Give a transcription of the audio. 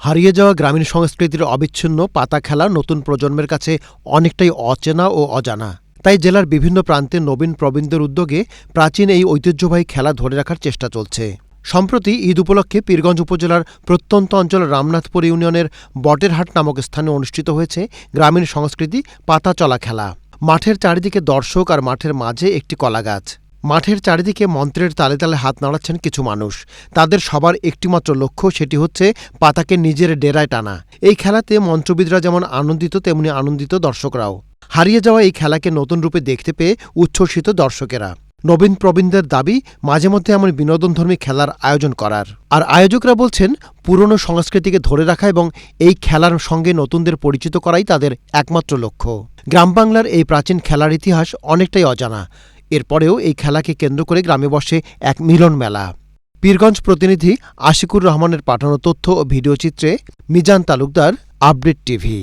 হারিয়ে যাওয়া গ্রামীণ সংস্কৃতির অবিচ্ছিন্ন পাতা খেলা নতুন প্রজন্মের কাছে অনেকটাই অচেনা ও অজানা। তাই জেলার বিভিন্ন প্রান্তে নবীন প্রবীণদের উদ্যোগে প্রাচীন এই ঐতিহ্যবাহী খেলা ধরে রাখার চেষ্টা চলছে। সম্প্রতি ঈদ উপলক্ষে পীরগঞ্জ উপজেলার প্রত্যন্ত অঞ্চল রামনাথপুর ইউনিয়নের বটেরহাট নামক স্থানে অনুষ্ঠিত হয়েছে গ্রামীণ সংস্কৃতি পাতা চলা খেলা। মাঠের চারিদিকে দর্শক আর মাঠের মাঝে একটি কলাগাছ। মাঠের চারিদিকে মন্ত্রের তালে তালে হাত নাড়াচ্ছেন কিছু মানুষ। তাদের সবার একটিমাত্র লক্ষ্য সেটি হচ্ছে পাতাকে নিজের ডেরায় টানা। এই খেলাতে মন্ত্রবিদরা যেমন আনন্দিত, তেমনি আনন্দিত দর্শকরাও। হারিয়ে যাওয়া এই খেলাকে নতুন রূপে দেখতে পেয়ে উচ্ছ্বসিত দর্শকেরা। নবীন প্রবীণদের দাবি, মাঝে মধ্যে এমন বিনোদনধর্মী খেলার আয়োজন করার। আর আয়োজকরা বলছেন, পুরনো সংস্কৃতিকে ধরে রাখা এবং এই খেলার সঙ্গে নতুনদের পরিচিত করাই তাদের একমাত্র লক্ষ্য। গ্রাম বাংলার এই প্রাচীন খেলার ইতিহাস অনেকটাই অজানা। এরপরেও এই খেলাকে কেন্দ্র করে গ্রামে বসে এক মিলন মেলা। পীরগঞ্জ প্রতিনিধি আশিকুর রহমানের পাঠানো তথ্য ও ভিডিওচিত্রে মিজান তালুকদার, আপডেট টিভি।